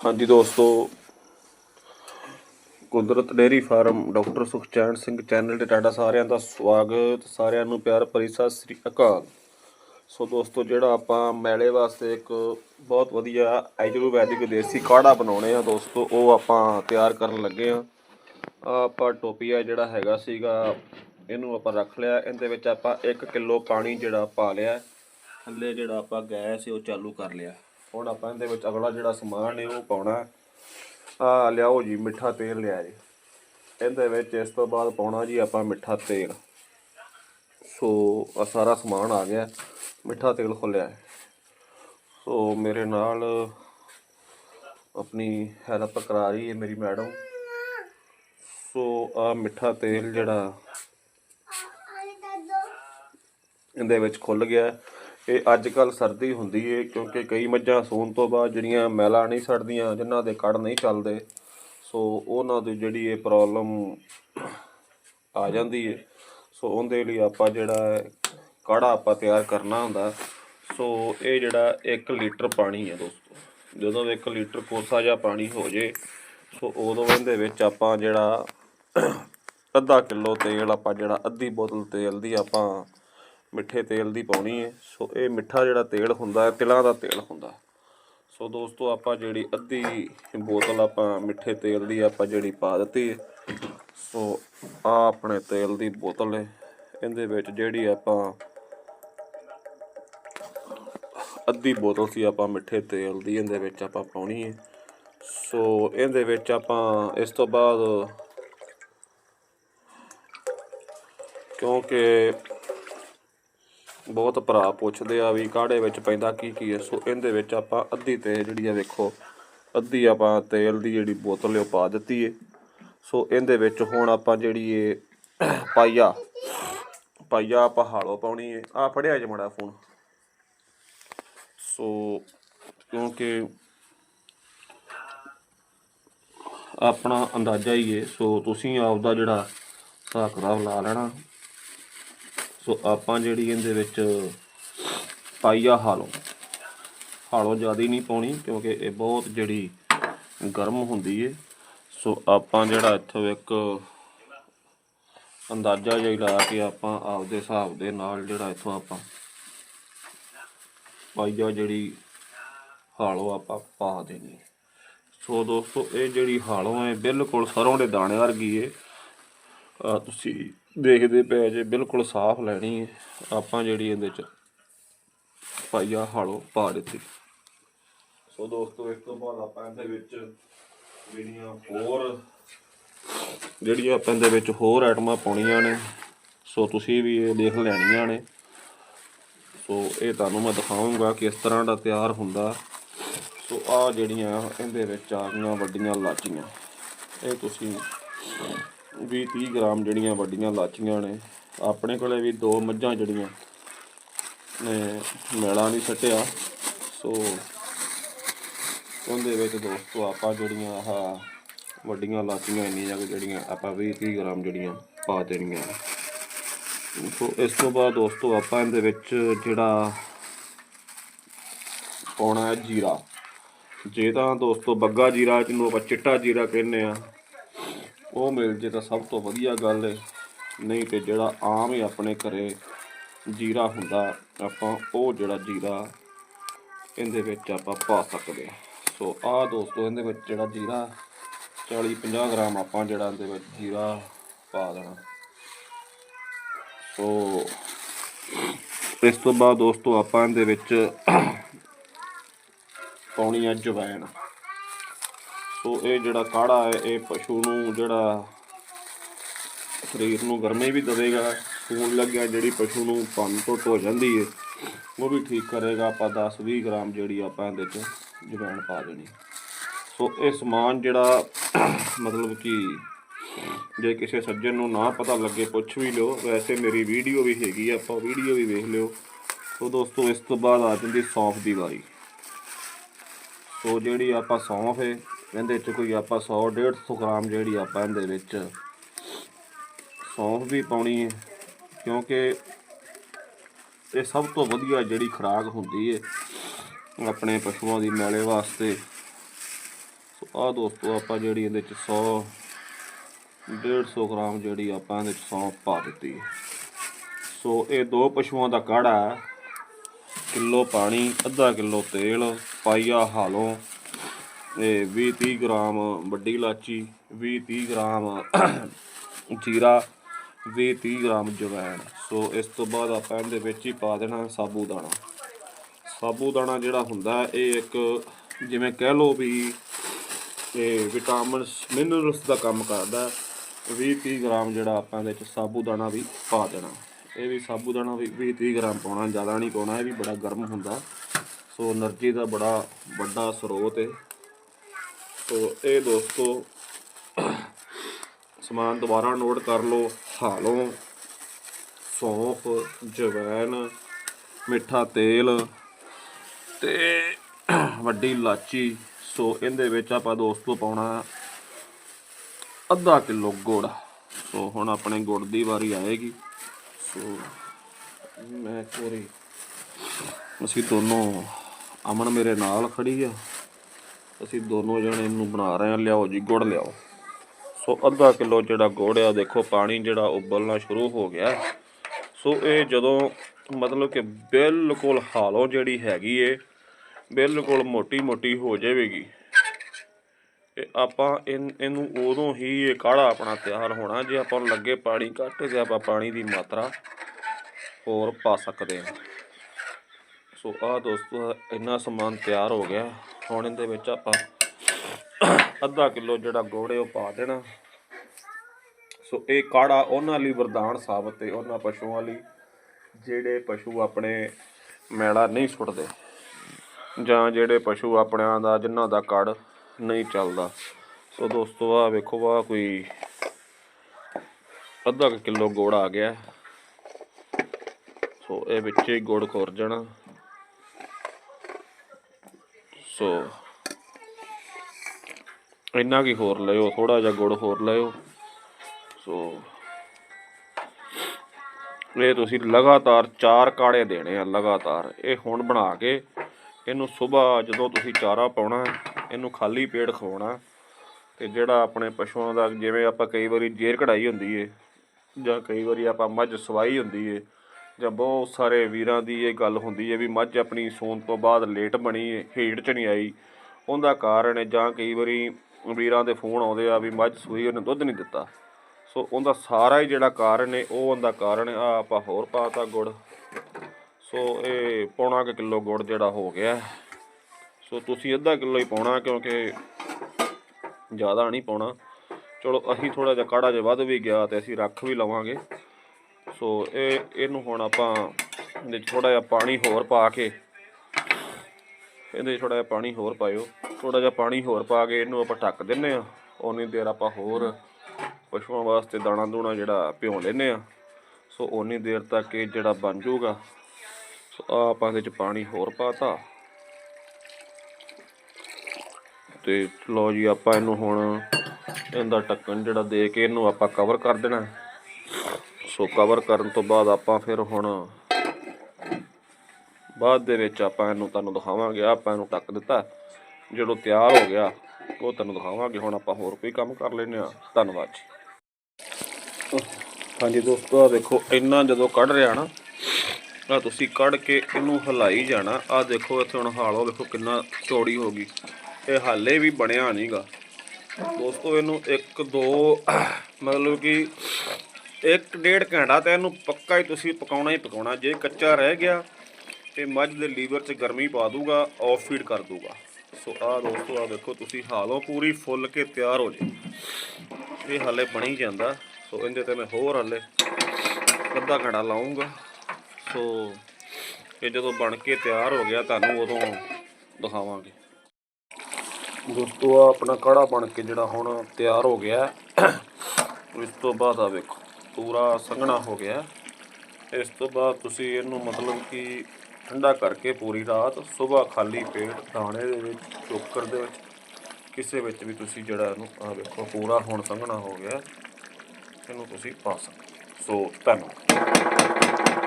ਹਾਂਜੀ ਦੋਸਤੋ, ਕੁਦਰਤ dairy farm doctor Sukhchain Singh channel ਤੇ ਤੁਹਾਡਾ ਸਾਰਿਆਂ ਦਾ ਸਵਾਗਤ, ਸਾਰਿਆਂ ਨੂੰ ਪਿਆਰ ਭਰੀ ਸਤਿ ਸ੍ਰੀ ਅਕਾਲ। ਸੋ ਦੋਸਤੋ, ਜਿਹੜਾ ਆਪਾਂ ਮੈਲੇ ਵਾਸਤੇ ਇੱਕ ਬਹੁਤ ਵਧੀਆ ਆਯੁਰਵੈਦਿਕ ਦੇਸੀ ਕਾੜਾ ਬਣਾਉਣੇ ਆ ਦੋਸਤੋ, ਉਹ ਆਪਾਂ ਤਿਆਰ ਕਰਨ ਲੱਗੇ ਆ। ਆਪਾਂ ਟੋਪੀਆ ਜਿਹੜਾ ਹੈਗਾ ਸੀਗਾ, ਇਹਨੂੰ ਆਪਾਂ ਰੱਖ ਲਿਆ, ਇਹਦੇ ਵਿੱਚ ਆਪਾਂ 1 ਕਿਲੋ ਪਾਣੀ ਜਿਹੜਾ ਪਾ ਲਿਆ, ਥੱਲੇ ਜਿਹੜਾ ਆਪਾਂ ਗੈਸ ਉਹ ਚਾਲੂ ਕਰ ਲਿਆ। ਹੁਣ ਆਪਾਂ ਇਹਦੇ ਵਿੱਚ ਅਗਲਾ ਜਿਹੜਾ ਸਮਾਨ ਹੈ ਉਹ ਪਾਉਣਾ ਆ ਲਿਆਓ ਜੀ ਮਿੱਠਾ ਤੇਲ ਲਿਆ ਜੀ। ਇਹਦੇ ਵਿੱਚ ਇਸ ਤੋਂ ਬਾਅਦ ਪਾਉਣਾ ਜੀ ਆਪਾਂ ਮਿੱਠਾ ਤੇਲ। ਸੋ ਆ ਸਾਰਾ ਸਮਾਨ ਆ ਗਿਆ ਮਿੱਠਾ ਤੇਲ ਖੋਲਿਆ ਹੈ। ਸੋ ਮੇਰੇ ਨਾਲ ਆਪਣੀ ਹੈਲਪ ਕਰਾ ਰਹੀ ਹੈ ਮੇਰੀ ਮੈਡਮ। ਸੋ ਆ ਮਿੱਠਾ ਤੇਲ ਜਿਹੜਾ ਇਹਦੇ ਵਿੱਚ ਖੁੱਲ ਗਿਆ। ਇਹ ਅੱਜ ਕੱਲ ਸਰਦੀ ਹੁੰਦੀ ਏ, ਕਿਉਂਕਿ ਕਈ ਮੱਝਾਂ ਸੂਣ ਤੋਂ ਬਾਅਦ ਜਿਹੜੀਆਂ ਮੈਲਾ ਨਹੀਂ ਛੱਡਦੀਆਂ ਜਿਨ੍ਹਾਂ ਦੇ ਕੜ ਨਹੀਂ ਚੱਲਦੇ, ਸੋ ਉਹਨਾਂ ਦੀ ਜਿਹੜੀ ਇਹ ਪ੍ਰੋਬਲਮ ਆ ਜਾਂਦੀ ਏ। ਸੋ ਉਹਦੇ ਲਈ ਆਪਾਂ ਜਿਹੜਾ ਹੈ, ਕਾੜਾ ਆਪਾਂ ਤਿਆਰ ਕਰਨਾ ਹੁੰਦਾ। ਸੋ ਇਹ ਜਿਹੜਾ 1 ਲੀਟਰ ਪਾਣੀ ਹੈ ਦੋਸਤੋ, ਜਦੋਂ 1 ਲੀਟਰ ਕੋਸਾ ਜਿਹਾ ਪਾਣੀ ਹੋ ਜੇ, ਸੋ ਉਦੋਂ ਇਹਦੇ ਵਿੱਚ ਆਪਾਂ ਜਿਹੜਾ ਅੱਧਾ ਕਿਲੋ ਤੇਲ ਆਪਾਂ ਜਿਹੜਾ ਅੱਧੀ ਬੋਤਲ ਤੇਲ ਦੀ ਆਪਾਂ ਮਿੱਠੇ ਤੇਲ ਦੀ ਪਾਉਣੀ ਹੈ ਸੋ ਇਹ ਮਿੱਠਾ ਜਿਹੜਾ ਤੇਲ ਹੁੰਦਾ ਹੈ, ਤਿਲਾਂ ਦਾ ਤੇਲ ਹੁੰਦਾ ਸੋ ਦੋਸਤੋ, ਆਪਾਂ ਜਿਹੜੀ ਅੱਧੀ ਬੋਤਲ ਆਪਾਂ ਮਿੱਠੇ ਤੇਲ ਦੀ ਆਪਾਂ ਜਿਹੜੀ ਪਾ ਦਿੱਤੀ ਹੈ ਸੋ ਆ ਆਪਣੇ ਤੇਲ ਦੀ ਬੋਤਲ ਹੈ ਇਹਦੇ ਵਿੱਚ ਜਿਹੜੀ ਆਪਾਂ ਅੱਧੀ ਬੋਤਲ ਸੀ ਆਪਾਂ ਮਿੱਠੇ ਤੇਲ ਦੀ, ਇਹਦੇ ਵਿੱਚ ਆਪਾਂ ਪਾਉਣੀ ਹੈ ਸੋ ਇਹਦੇ ਵਿੱਚ ਆਪਾਂ ਇਸ ਤੋਂ ਬਾਅਦ ਕਿਉਂਕਿ ਬਹੁਤ ਭਰਾ ਪੁੱਛਦੇ ਆ ਵੀ ਕਾੜੇ ਵਿੱਚ ਪੈਂਦਾ, ਕੀ ਕੀ ਹੈ। ਸੋ ਇਹਦੇ ਵਿੱਚ ਆਪਾਂ ਅੱਧੀ ਤੇ ਜਿਹੜੀ ਆ ਵੇਖੋ, ਅੱਧੀ ਆਪਾਂ ਤੇਲ ਦੀ ਜਿਹੜੀ ਬੋਤਲ ਉਹ ਪਾ ਦਿੱਤੀ ਹੈ ਸੋ ਇਹਦੇ ਵਿੱਚ ਹੁਣ ਆਪਾਂ ਜਿਹੜੀ ਇਹ ਪਾਈਆ ਪਾਈਆ ਆਪਾਂ ਹਾਲੋ ਪਾਉਣੀ ਹੈ ਆ ਫੜਿਆ ਜੇ ਮੜਾ ਫੋਨ। ਸੋ ਕਿਉਂਕਿ ਆਪਣਾ ਅੰਦਾਜ਼ਾ ਹੀ ਹੈ ਸੋ ਤੁਸੀਂ ਆਪਦਾ ਜਿਹੜਾ ਹਿਸਾਬ ਕਿਤਾਬ ਲਾ ਲੈਣਾ। ਸੋ ਆਪਾਂ ਜਿਹੜੀ ਇਹਦੇ ਵਿੱਚ ਪਾਈਆ ਹਾਲੋ। ਹਾਲੋ ਜ਼ਿਆਦਾ ਨਹੀਂ ਪਾਉਣੀ ਕਿਉਂਕਿ ਇਹ ਬਹੁਤ ਜਿਹੜੀ ਗਰਮ ਹੁੰਦੀ ਏ। ਸੋ ਆਪਾਂ ਜਿਹੜਾ ਇੱਥੋਂ ਇੱਕ ਅੰਦਾਜ਼ਾ ਜਿਹਾ ਹੀ ਲਾ ਕੇ ਆਪਾਂ ਆਪਦੇ ਹਿਸਾਬ ਦੇ ਨਾਲ ਜਿਹੜਾ ਇੱਥੋਂ ਆਪਾਂ ਪਾਈਆ ਜਿਹੜੀ ਹਾਲੋ ਆਪਾਂ ਪਾ ਦੇਣੀ। ਸੋ ਦੋਸਤੋ, ਇਹ ਜਿਹੜੀ ਹਾਲੋ ਹੈ ਬਿਲਕੁਲ ਸਰੋਂ ਦੇ ਦਾਣੇ ਵਰਗੀ ਏ। ਤੁਸੀਂ ਦੇਖਦੇ ਪਏ ਜੇ ਬਿਲਕੁਲ ਸਾਫ਼ ਲੈਣੀ ਹੈ ਆਪਾਂ ਜਿਹੜੀ ਇਹਦੇ ਚ ਪਾਈਆ ਹਾਲੋ ਪਾ ਦਿੱਤੀ। ਸੋ ਦੋਸਤੋ ਇਸ ਤੋਂ ਬਾਅਦ ਆਪਾਂ ਇਹਦੇ ਵਿੱਚ ਜਿਹੜੀਆਂ ਹੋਰ ਜਿਹੜੀਆਂ ਆਪਾਂ ਇਹਦੇ ਵਿੱਚ ਹੋਰ ਆਈਟਮਾਂ ਪਾਉਣੀਆਂ ਨੇ ਸੋ ਤੁਸੀਂ ਵੀ ਇਹ ਦੇਖ ਲੈਣੀਆਂ ਨੇ। ਸੋ ਇਹ ਤੁਹਾਨੂੰ ਮੈਂ ਦਿਖਾਉਂਗਾ ਕਿ ਇਸ ਤਰ੍ਹਾਂ ਦਾ ਤਿਆਰ ਹੁੰਦਾ। ਸੋ ਆ ਜਿਹੜੀਆਂ ਇਹਦੇ ਵਿੱਚ ਆ ਗਈਆਂ ਵੱਡੀਆਂ ਲਾਚੀਆਂ ਇਹ ਤੁਸੀਂ 20 30 ਗ੍ਰਾਮ ਜਿਹੜੀਆਂ ਵੱਡੀਆਂ ਲਾਚੀਆਂ ਨੇ, ਆਪਣੇ ਕੋਲੇ ਵੀ ਦੋ ਮੱਝਾਂ ਜਿਹੜੀਆਂ ਨੇ, ਮੈਲਾ ਨਹੀਂ ਸੱਟਿਆ। ਸੋ ਉਹਦੇ ਵਿੱਚ ਦੋਸਤੋ ਆਪਾਂ ਜਿਹੜੀਆਂ ਆਹ ਵੱਡੀਆਂ ਲਾਚੀਆਂ ਇੰਨੀਆਂ ਕੁ ਜਿਹੜੀਆਂ, ਆਪਾਂ 20 30 ਗ੍ਰਾਮ ਜਿਹੜੀਆਂ ਪਾ ਦੇਣੀਆਂ ਸੋ ਇਸ ਤੋਂ ਬਾਅਦ ਦੋਸਤੋ ਆਪਾਂ ਇਹਦੇ ਵਿੱਚ ਜਿਹੜਾ ਪਾਉਣਾ ਹੈ ਜੀਰਾ। ਜੇ ਤਾਂ ਦੋਸਤੋ ਬੱਗਾ ਜੀਰਾ ਜਿਹਨੂੰ ਆਪਾਂ ਚਿੱਟਾ ਜੀਰਾ ਕਹਿੰਦੇ ਆ ਉਹ ਮਿਲ ਜੇ ਤਾਂ ਸਭ ਤੋਂ ਵਧੀਆ ਗੱਲ ਹੈ ਨਹੀਂ ਤੇ ਜਿਹੜਾ ਆਮ ਹੀ ਆਪਣੇ ਘਰੇ ਜੀਰਾ ਹੁੰਦਾ, ਆਪਾਂ ਉਹ ਜਿਹੜਾ ਜੀਰਾ ਇਹਦੇ ਵਿੱਚ ਆਪਾਂ ਪਾ ਸਕਦੇ ਹਾਂ। ਸੋ ਆਹ ਦੋਸਤੋ, ਇਹਦੇ ਵਿੱਚ ਜਿਹੜਾ ਜੀਰਾ 40 50 ਗ੍ਰਾਮ ਆਪਾਂ ਜਿਹੜਾ ਇਹਦੇ ਵਿੱਚ ਜੀਰਾ ਪਾ ਦੇਣਾ। ਸੋ ਇਸ ਤੋਂ ਬਾਅਦ ਦੋਸਤੋ ਆਪਾਂ ਇਹਦੇ ਵਿੱਚ ਪਾਉਣੀ ਹੈ ਜਵੈਣ। ਸੋ ਇਹ ਜਿਹੜਾ ਕਾੜਾ ਹੈ, ਇਹ ਪਸ਼ੂ ਨੂੰ ਜਿਹੜਾ ਸਰੀਰ ਨੂੰ ਗਰਮੀ ਵੀ ਦੇਵੇਗਾ, ਖੂਨ ਲੱਗਿਆ, ਜਿਹੜੀ ਪਸ਼ੂ ਨੂੰ ਪੰਨ ਟੁੱਟ ਹੋ ਜਾਂਦੀ ਹੈ ਉਹ ਵੀ ਠੀਕ ਕਰੇਗਾ। ਆਪਾਂ 10 20 ਗ੍ਰਾਮ ਜਿਹੜੀ ਆਪਾਂ ਇਹਦੇ ਚ ਜਵੈਣ ਪਾ ਦੇਣੀ। ਸੋ ਇਹ ਸਮਾਨ ਜਿਹੜਾ, ਮਤਲਬ ਕਿ ਜੇ ਕਿਸੇ ਸੱਜਣ ਨੂੰ ਨਾ ਪਤਾ ਲੱਗੇ, ਪੁੱਛ ਵੀ ਲਿਓ। ਵੈਸੇ ਮੇਰੀ ਵੀਡੀਓ ਵੀ ਹੈਗੀ ਆ, ਆਪਾਂ ਵੀਡੀਓ ਵੀ ਵੇਖ ਲਿਓ। ਸੋ ਦੋਸਤੋ, ਇਸ ਤੋਂ ਬਾਅਦ ਆ ਜਾਂਦੀ ਸੌਂਫ ਦੀ ਵਾਰੀ ਸੋ ਜਿਹੜੀ ਆਪਾਂ ਸੌਂਫ ਹੈ ਇਹਦੇ ਚ ਕੋਈ ਆਪਾਂ 100 150 ਗ੍ਰਾਮ ਜਿਹੜੀ ਆਪਾਂ ਇਹਦੇ ਵਿੱਚ ਸੌਂਫ ਵੀ ਪਾਉਣੀ ਹੈ, ਕਿਉਂਕਿ ਇਹ ਸਭ ਤੋਂ ਵਧੀਆ ਜਿਹੜੀ ਖੁਰਾਕ ਹੁੰਦੀ ਹੈ ਆਪਣੇ ਪਸ਼ੂਆਂ ਦੀ ਮੈਲੇ ਵਾਸਤੇ। ਆ ਦੋਸਤੋ, ਆਪਾਂ ਜਿਹੜੀ ਇਹਦੇ ਚ 100 150 ਗ੍ਰਾਮ ਜਿਹੜੀ ਆਪਾਂ ਇਹਦੇ ਚ ਸੌਂਫ ਪਾ ਦਿੱਤੀ ਹੈ। ਸੋ ਇਹ ਦੋ ਪਸ਼ੂਆਂ ਦਾ ਕਾੜਾ ਹੈ, ਕਿਲੋ ਪਾਣੀ, ਅੱਧਾ ਕਿਲੋ ਤੇਲ, ਪਾਈਆ ਹਾਲੋਂ ਇਹ 20 30 ਗ੍ਰਾਮ ਵੱਡੀ ਇਲਾਚੀ 20 30 ਗ੍ਰਾਮ ਜੀਰਾ 20 30 ਗ੍ਰਾਮ ਜਵੈਣ। ਸੋ ਇਸ ਤੋਂ ਬਾਅਦ ਆਪਾਂ ਇਹਦੇ ਵਿੱਚ ਹੀ ਪਾ ਦੇਣਾ ਸਾਬੂ ਦਾਣਾ। ਸਾਬੂ ਦਾਣਾ ਜਿਹੜਾ ਹੁੰਦਾ ਇਹ ਇੱਕ ਜਿਵੇਂ ਕਹਿ ਲਓ ਵੀ ਇਹ ਵਿਟਾਮਿਨਸ ਮਿਨਰਲਸ ਦਾ ਕੰਮ ਕਰਦਾ 20 30 ਗ੍ਰਾਮ ਜਿਹੜਾ ਆਪਾਂ ਇਹਦੇ ਵਿੱਚ ਸਾਬੂ ਦਾਣਾ ਵੀ ਪਾ ਦੇਣਾ। ਇਹ ਵੀ ਸਾਬੂ ਦਾਣਾ ਵੀ 20 30 ਗ੍ਰਾਮ ਪਾਉਣਾ, ਜ਼ਿਆਦਾ ਨਹੀਂ ਪਾਉਣਾ, ਇਹ ਵੀ ਬੜਾ ਗਰਮ ਹੁੰਦਾ। ਸੋ એનર્ਜੀ ਦਾ ਬੜਾ ਵੱਡਾ ਸਰੋਤ ਹੈ ਸੋ ਇਹ ਦੋਸਤੋ, ਸਮਾਨ ਦੁਬਾਰਾ ਨੋਟ ਕਰ ਲਓ। ਹਾਲੋਂ ਸੌਂਫ ਜਵੈਨ ਮਿੱਠਾ ਤੇਲ ਤੇ ਵੱਡੀ ਇਲਾਚੀ। ਸੋ ਇਹਦੇ ਵਿੱਚ ਆਪਾਂ ਦੋਸਤੋ ਪਾਉਣਾ ਅੱਧਾ ਕਿਲੋ ਗੁੜ। ਸੋ ਹੁਣ ਆਪਣੇ ਗੁੜ ਦੀ ਵਾਰੀ ਆਏਗੀ। ਸੋ ਮੈਂ ਕੋਰੀ ਅਸੀਂ ਦੋਨੋਂ ਅਮਨ ਮੇਰੇ ਨਾਲ ਖੜੀ ਆ। ਅਸੀਂ ਦੋਨੋਂ ਜਣੇ ਇਹਨੂੰ ਬਣਾ ਰਹੇ ਹਾਂ। ਲਿਆਓ ਜੀ, ਗੁੜ ਲਿਆਓ। ਸੋ ਅੱਧਾ ਕਿਲੋ ਜਿਹੜਾ ਗੁੜ ਆ, ਦੇਖੋ ਪਾਣੀ ਜਿਹੜਾ ਉਬਲਣਾ ਸ਼ੁਰੂ ਹੋ ਗਿਆ ਸੋ ਇਹ ਜਦੋਂ ਮਤਲਬ ਕਿ ਬਿਲਕੁਲ ਹਾਲੋ ਜਿਹੜੀ ਹੈਗੀ ਏ, ਬਿਲਕੁਲ ਮੋਟੀ ਮੋਟੀ ਹੋ ਜਾਵੇਗੀ। ਤੇ ਆਪਾਂ ਇਨ- ਇਹਨੂੰ ਉਦੋਂ ਹੀ ਇਹ ਕਾੜਾ ਆਪਣਾ ਤਿਆਰ ਹੋਣਾ, ਜੇ ਆਪਾਂ ਨੂੰ ਲੱਗੇ ਪਾਣੀ ਘੱਟ ਤੇ ਆਪਾਂ ਪਾਣੀ ਦੀ ਮਾਤਰਾ ਹੋਰ ਪਾ ਸਕਦੇ ਹਾਂ। ਸੋ ਆ ਦੋਸਤੋ, ਇੰਨਾ ਸਮਾਨ ਤਿਆਰ ਹੋ ਗਿਆ। ਹੁਣ ਇਹਦੇ ਵਿੱਚ ਆਪਾਂ ਅੱਧਾ ਕਿਲੋ ਜਿਹੜਾ ਗੁੜ ਹੈ ਉਹ ਪਾ ਦੇਣਾ। ਸੋ ਇਹ ਕਾੜਾ ਉਹਨਾਂ ਲਈ ਵਰਦਾਨ ਸਾਬਤ ਹੈ ਉਹਨਾਂ ਪਸ਼ੂਆਂ ਲਈ, ਜਿਹੜੇ ਪਸ਼ੂ ਆਪਣੇ ਮੈਲਾ ਨਹੀਂ ਸੁੱਟਦੇ ਜਾਂ ਜਿਹੜੇ ਪਸ਼ੂ ਆਪਣਿਆਂ ਦਾ ਜਿਨ੍ਹਾਂ ਦਾ ਕੜ ਨਹੀਂ ਚੱਲਦਾ। ਸੋ ਦੋਸਤੋ ਆ ਵੇਖੋ ਆ ਕੋਈ ਅੱਧਾ ਕੁ ਕਿਲੋ ਗੁੜ ਆ ਗਿਆ। ਸੋ ਇਹ ਵਿੱਚ ਹੀ ਗੁੜ ਖੁਰ ਜਾਣਾ। ਸੋ ਇੰਨਾ ਕੀ ਹੋਰ ਲਿਓ ਥੋੜਾ ਜਿਹਾ ਗੁੜ ਹੋਰ ਲਿਓ। ਸੋ ਇਹ ਤੁਸੀਂ ਲਗਾਤਾਰ ਚਾਰ ਕਾੜੇ ਦੇਣੇ ਆ, ਲਗਾਤਾਰ। ਇਹ ਹੁਣ ਬਣਾ ਕੇ ਇਹਨੂੰ ਸਵੇਰ ਜਦੋਂ ਤੁਸੀਂ ਚਾਰਾ ਪਾਉਣਾ, ਇਹਨੂੰ ਖਾਲੀ ਪੇਟ ਖਵਾਉਣਾ, ਤੇ ਜਿਹੜਾ ਆਪਣੇ ਪਸ਼ੂਆਂ ਦਾ ਜਿਵੇਂ ਆਪਾਂ ਕਈ ਵਾਰੀ ਜੇਰ ਕਢਾਈ ਹੁੰਦੀ ਏ ਜਾਂ ਕਈ ਵਾਰੀ ਆਪਾਂ ਮੱਝ ਸਵਾਈ ਹੁੰਦੀ ਏ ਜਾਂ ਬਹੁਤ ਸਾਰੇ ਵੀਰਾਂ ਦੀ ਇਹ ਗੱਲ ਹੁੰਦੀ ਹੈ ਵੀ ਮੱਝ ਆਪਣੀ ਸੌਣ ਤੋਂ ਬਾਅਦ ਲੇਟ ਬਣੀ ਏ ਹੀਟ ਚ ਨਹੀਂ ਆਈ। ਉਹਦਾ ਕਾਰਨ ਹੈ ਜਾਂ ਕਈ ਵਾਰੀ ਵੀਰਾਂ ਦੇ ਫੋਨ ਆਉਂਦੇ ਆ ਵੀ ਮੱਝ ਸੂਈ, ਉਹਨੇ ਦੁੱਧ ਨਹੀਂ ਦਿੱਤਾ। ਸੋ ਉਹਦਾ ਸਾਰਾ ਹੀ ਜਿਹੜਾ ਕਾਰਨ ਹੈ, ਉਹ ਉਹਦਾ ਕਾਰਨ ਆ, ਆਪਾਂ ਹੋਰ ਪਾਤਾ ਗੁੜ। ਸੋ ਇਹ ਪੌਣਾ ਕੁ ਕਿਲੋ ਗੁੜ ਜਿਹੜਾ ਹੋ ਗਿਆ। ਸੋ ਤੁਸੀਂ ਅੱਧਾ ਕਿਲੋ ਹੀ ਪਾਉਣਾ ਕਿਉਂਕਿ ਜ਼ਿਆਦਾ ਨਹੀਂ ਪਾਉਣਾ। ਚਲੋ ਅਸੀਂ ਥੋੜਾ ਜਿਹਾ ਕਾੜਾ ਜਿਹਾ ਵੱਧ ਵੀ ਗਿਆ ਤੇ ਅਸੀਂ ਰੱਖ ਵੀ ਲਵਾਂਗੇ। ਸੋ ਇਹ, ਇਹਨੂੰ ਹੁਣ ਆਪਾਂ ਇਹਦੇ ਥੋੜਾ ਜਿਹਾ ਪਾਣੀ ਹੋਰ ਪਾ ਕੇ, ਇਹਦੇ ਥੋੜਾ ਜਿਹਾ ਪਾਣੀ ਹੋਰ ਪਾਇਓ। ਥੋੜਾ ਜਿਹਾ ਪਾਣੀ ਹੋਰ ਪਾ ਕੇ ਇਹਨੂੰ ਆਪਾਂ ਢੱਕ ਦਿੰਨੇ ਆ ਉਨੀ ਦੇਰ ਆਪਾਂ ਹੋਰ ਪਸ਼ੂਆਂ ਵਾਸਤੇ ਦਾਣਾ ਦੂਣਾ ਜਿਹੜਾ ਭਿਉਂ ਲੈਨੇ ਆ ਸੋ ਉਨੀ ਦੇਰ ਤੱਕ ਇਹ ਜਿਹੜਾ ਬਣ ਜਾਊਗਾ, ਸੋ ਆਹ ਆਪਾਂ ਇਹਦੇ ਚ ਪਾਣੀ ਹੋਰ ਪਾਤਾ। ਤੇ ਲੋ ਜੀ, ਆਪਾਂ ਇਹਨੂੰ ਹੁਣ ਇਹਦਾ ਢੱਕਣ ਜਿਹੜਾ ਦੇ ਕੇ ਇਹਨੂੰ ਆਪਾਂ ਕਵਰ ਕਰ ਦੇਣਾ। ਸੋ ਕਵਰ ਕਰਨ ਤੋਂ ਬਾਅਦ ਆਪਾਂ ਫਿਰ ਹੁਣ ਬਾਅਦ ਦੇ ਵਿੱਚ ਆਪਾਂ ਇਹਨੂੰ ਤੁਹਾਨੂੰ ਦਿਖਾਵਾਂਗੇ। ਆਪਾਂ ਇਹਨੂੰ ਢੱਕ ਦਿੱਤਾ। ਜਦੋਂ ਤਿਆਰ ਹੋ ਗਿਆ, ਉਹ ਤੁਹਾਨੂੰ ਦਿਖਾਵਾਂਗੇ। ਹੁਣ ਆਪਾਂ ਹੋਰ ਕੋਈ ਕੰਮ ਕਰ ਲੈਨੇ ਆ ਧੰਨਵਾਦ ਜੀ। ਹਾਂਜੀ ਦੋਸਤੋ ਆ ਦੇਖੋ, ਇੰਨਾ ਜਦੋਂ ਕੱਢ ਰਿਹਾ ਨਾ ਆ ਤੁਸੀਂ ਕੱਢ ਕੇ ਇਹਨੂੰ ਹਿਲਾਈ ਜਾਣਾ। ਆ ਦੇਖੋ, ਇੱਥੇ ਹੁਣ ਹਾਲੋ ਦੇਖੋ ਕਿੰਨਾ ਚੌੜੀ ਹੋ ਗਈ। ਇਹ ਹਾਲੇ ਵੀ ਬਣਿਆ ਨਹੀਂਗਾ ਦੋਸਤੋ, ਇਹਨੂੰ 1 2 ਮਤਲਬ ਕਿ ਇੱਕ ਡੇਢ ਘੰਟਾ ਤਾਂ ਇਹਨੂੰ ਪੱਕਾ ਹੀ ਤੁਸੀਂ ਪਕਾਉਣਾ ਹੀ ਪਕਾਉਣਾ। ਜੇ ਕੱਚਾ ਰਹਿ ਗਿਆ ਤੇ ਮੱਝ ਦੇ ਲੀਵਰ 'ਚ ਗਰਮੀ ਪਾ ਦੂਗਾ ਆਫ ਫੀਡ ਕਰ ਦੂਗਾ। ਸੋ ਆਹ ਦੋਸਤੋ ਆ ਦੇਖੋ ਤੁਸੀਂ ਹਾਲੋ ਪੂਰੀ ਫੁੱਲ ਕੇ ਤਿਆਰ ਹੋ ਜੇ। ਇਹ ਹਾਲੇ ਬਣੀ ਜਾਂਦਾ। ਸੋ ਇਹਦੇ ਤੇ ਮੈਂ ਹੋਰ ਹਾਲੇ ਅੱਧਾ ਘੰਟਾ ਲਾਉਂਗਾ ਸੋ ਇਹ ਜਦੋਂ ਬਣ ਕੇ ਤਿਆਰ ਹੋ ਗਿਆ, ਤੁਹਾਨੂੰ ਉਦੋਂ ਦਿਖਾਵਾਂਗੇ। ਦੋਸਤੋ ਆ ਆਪਣਾ ਕੜਾ ਬਣ ਕੇ ਜਿਹੜਾ ਹੁਣ ਤਿਆਰ ਹੋ ਗਿਆ। ਇਸ ਤੋਂ ਬਾਅਦ ਆ ਵੇਖੋ। ਪੂਰਾ ਸੰਘਣਾ ਹੋ ਗਿਆ। ਇਸ ਤੋਂ ਬਾਅਦ ਤੁਸੀਂ ਇਹਨੂੰ ਮਤਲਬ ਕਿ ਠੰਡਾ ਕਰਕੇ ਪੂਰੀ ਰਾਤ ਸਵੇਰ ਖਾਲੀ ਪੇਟ ਦਾਣੇ ਦੇ ਵਿੱਚ, ਚੋਕਰ ਦੇ ਵਿੱਚ, ਕਿਸੇ ਵਿੱਚ ਵੀ ਤੁਸੀਂ ਜਿਹੜਾ ਇਹਨੂੰ ਆ ਵੇਖੋ, ਪੂਰਾ ਹੁਣ ਸੰਘਣਾ ਹੋ ਗਿਆ। ਇਹਨੂੰ ਤੁਸੀਂ ਪਾ ਸਕਦੇ ਸੋ ਧੰਨਵਾਦ।